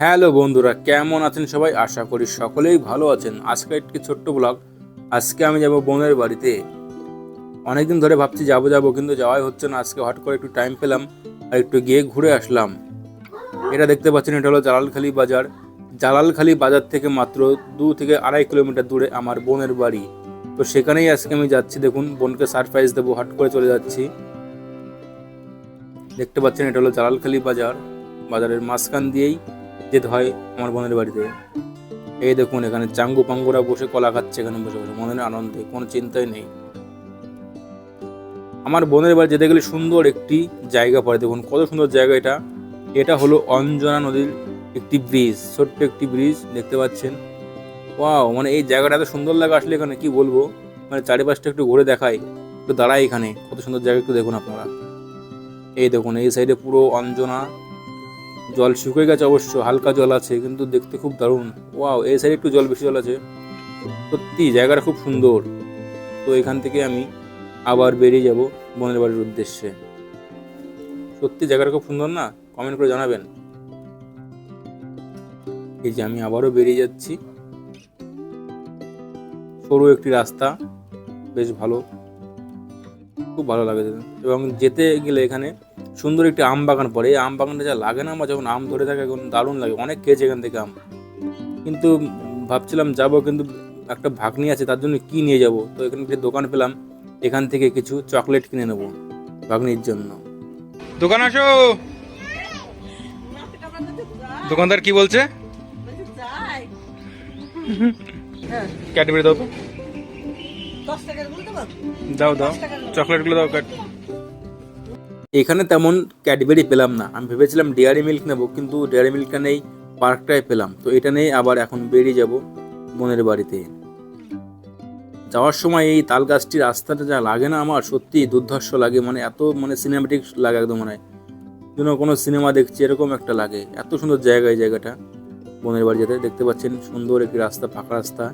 Hello বন্ধুরা, কেমন আছেন সবাই? আশা করি সকলেই ভালো আছেন। আজকে একটি ছোট্ট ব্লগ আজকে আমি যাব বোনের বাড়িতে। অনেকদিন ধরে ভাবছি যাব যাব, কিন্তু যাওয়াই হচ্ছে না। আজকে হট করে একটু টাইম পেলাম আর একটু গিয়ে ঘুরে আসলাম। এটা দেখতে পাচ্ছেন, এটা হলো জালালখালি বাজার। জালালখালি বাজার থেকে মাত্র দু থেকে আড়াই কিলোমিটার দূরে আমার বোনের বাড়ি। তো সেখানেই আজকে আমি যাচ্ছি। দেখুন, বোনকে সারপ্রাইজ দেবো, হট করে চলে যাচ্ছি। দেখতে পাচ্ছেন, এটা হলো জালালখালি বাজার। বাজারের মাঝখান দিয়েই যেতে হয় আমার বোনের বাড়িতে। এই দেখুন, এখানে চাঙ্গু পাঙ্গুরা বসে কলা খাচ্ছে এখানে বসে বসে, মনের আনন্দে, কোনো চিন্তাই নেই। আমার বোনের বাড়ি যেতে গেলে সুন্দর একটি জায়গা পড়ে, দেখুন কত সুন্দর জায়গা এটা। এটা হলো অঞ্জনা নদীর একটি ব্রিজ, ছোট্ট একটি ব্রিজ, দেখতে পাচ্ছেন। ওয়াও মানে এই জায়গাটা এত সুন্দর লাগে আসলে এখানে, কি বলব? মানে চারিপাশটা একটু ঘুরে দেখাই একটু দাঁড়াই এখানে, কত সুন্দর জায়গা একটু দেখুন আপনারা। এই দেখুন, এই সাইডে পুরো অঞ্জনা জল শুকিয়ে গেছে অবশ্য, হালকা জল আছে, কিন্তু দেখতে খুব দারুণ। ওয়াও এই সাইডে একটু জল, বেশি জল আছে। সত্যি, জায়গাটা খুব সুন্দর। তো এখান থেকে আমি আবার বেরিয়ে যাব বোনের বাড়ির উদ্দেশ্যে। সত্যি, জায়গাটা খুব সুন্দর না? কমেন্ট করে জানাবেন। এই যে আমি আবারও বেরিয়ে যাচ্ছি। সরু একটি রাস্তা, বেশ ভালো। খুব ভালো লাগে। এবং যেতে গেলে এখানে সুন্দর একটি আম বাগান পড়ে। এই আম বাগানটা যা লাগে না আমার যখন আম ধরে থাকে এখন দারুণ লাগে। অনেক খেয়েছে এখান থেকে আম। কিন্তু ভাবছিলাম যাব কিন্তু একটা ভাগ্নি আছে তার জন্য কি নিয়ে যাব? তো এখানে একটি দোকান পেলাম। এখান থেকে কিছু চকলেট কিনে নেব ভাগ্নির জন্য। দোকান আসো। দোকানদার কি বলছে? ক্যাডবেরি দাও তো। দাও দাও। চকলেটগুলো দাও এখানে তেমন ক্যাডবেরি পেলাম না। আমি ভেবেছিলাম ডেয়ারি মিল্ক নেব, কিন্তু ডেয়ারি মিল্কটা নেই পার্কটাই পেলাম। তো এটা নেই আবার এখন বেরিয়ে যাব বোনের বাড়িতে। যাওয়ার সময় এই তাল গাছটি রাস্তাটা যা লাগে না আমার, সত্যি দুর্ধর্ষ লাগে। মানে এত মানে সিনেমাটিক লাগে একদম মনে যেন কোনো সিনেমা দেখছি, এরকম একটা লাগে। এত সুন্দর জায়গা এই জায়গাটা। বোনের বাড়ি যেতে দেখতে পাচ্ছেন, সুন্দর একটি রাস্তা, ফাঁকা রাস্তা।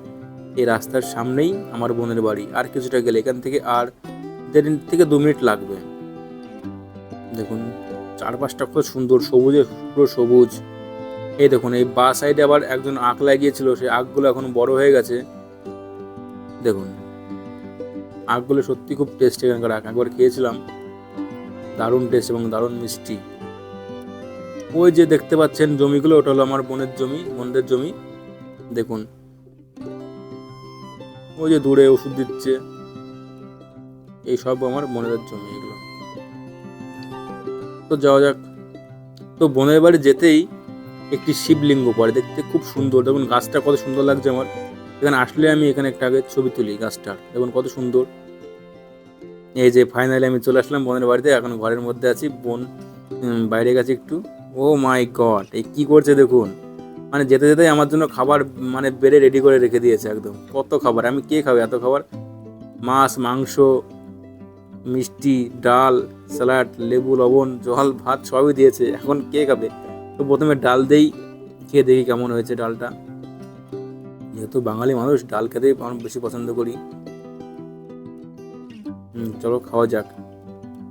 এই রাস্তার সামনেই আমার বোনের বাড়ি। আর কিছুটা গেলে এখান থেকে আর দেড় থেকে দু মিনিট লাগবে। দেখুন, চারপাশটা কত সুন্দর, সবুজে পুরো সবুজ। এই দেখুন, এই বা সাইডে আবার একজন আখ লাগিয়েছিল, সেই আখগুলো এখন বড় হয়ে গেছে। দেখুন, আখগুলো সত্যি খুব টেস্ট এখানকার আখ। একবার খেয়েছিলাম, দারুণ টেস্ট এবং দারুণ মিষ্টি। ওই যে দেখতে পাচ্ছেন জমিগুলো, ওটা হলো আমার বোনের জমি, বোনদের জমি। দেখুন, ওই যে দূরে ওষুধ দিচ্ছে। এই সব আমার বোনেদের জমি এগুলো। তো যাওয়া যাক। তো বোনের বাড়ি যেতেই একটি শিবলিঙ্গ পড়ে, দেখতে খুব সুন্দর। দেখুন, গাছটা কত সুন্দর লাগছে আমার। এখানে আসলে আমি এখানে একটা আগে ছবি তুলি গাছটার। দেখুন, কত সুন্দর। এই যে ফাইনালি আমি চলে আসলাম বোনের বাড়িতে, এখন ঘরের মধ্যে আছি। বোন বাইরে গেছে একটু। ও মাই গড এই কী করছে দেখুন? মানে যেতে যেতে আমার জন্য খাবার মানে বেড়ে রেডি করে রেখে দিয়েছে একদম। কত খাবার? আমি কে খাবে এত খাবার? মাছ, মাংস মিষ্টি, ডাল, স্যালাড, লেবু, লবণ, জল, ভাত সবই দিয়েছে। এখন কে খাবে? তো প্রথমে ডাল দেই, খেয়ে দেখি কেমন হয়েছে ডালটা। যেহেতু বাঙালি মানুষ, ডাল খেতেই আমি বেশি পছন্দ করি। হুম, চলো খাওয়া যাক।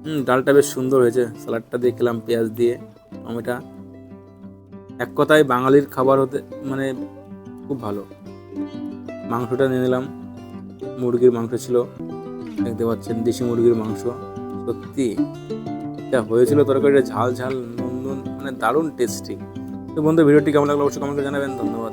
হুম, ডালটা বেশ সুন্দর হয়েছে। স্যালাডটা দিয়ে খেলাম, পেঁয়াজ দিয়ে, টমেটো। এক কথায় বাঙালির খাবার হতে মানে খুব ভালো। মাংসটা নিয়ে নিলাম। মুরগির মাংস ছিল। দেখতে পাচ্ছেন দেশি মুরগির মাংস। সত্যি, যা হয়েছিল তরকারিটা ঝাল ঝাল, নুন নুন মানে দারুণ টেস্টি তো বন্ধু, ভিডিওটি কেমন লাগল অবশ্যই কমেন্ট করে জানাবেন। ধন্যবাদ।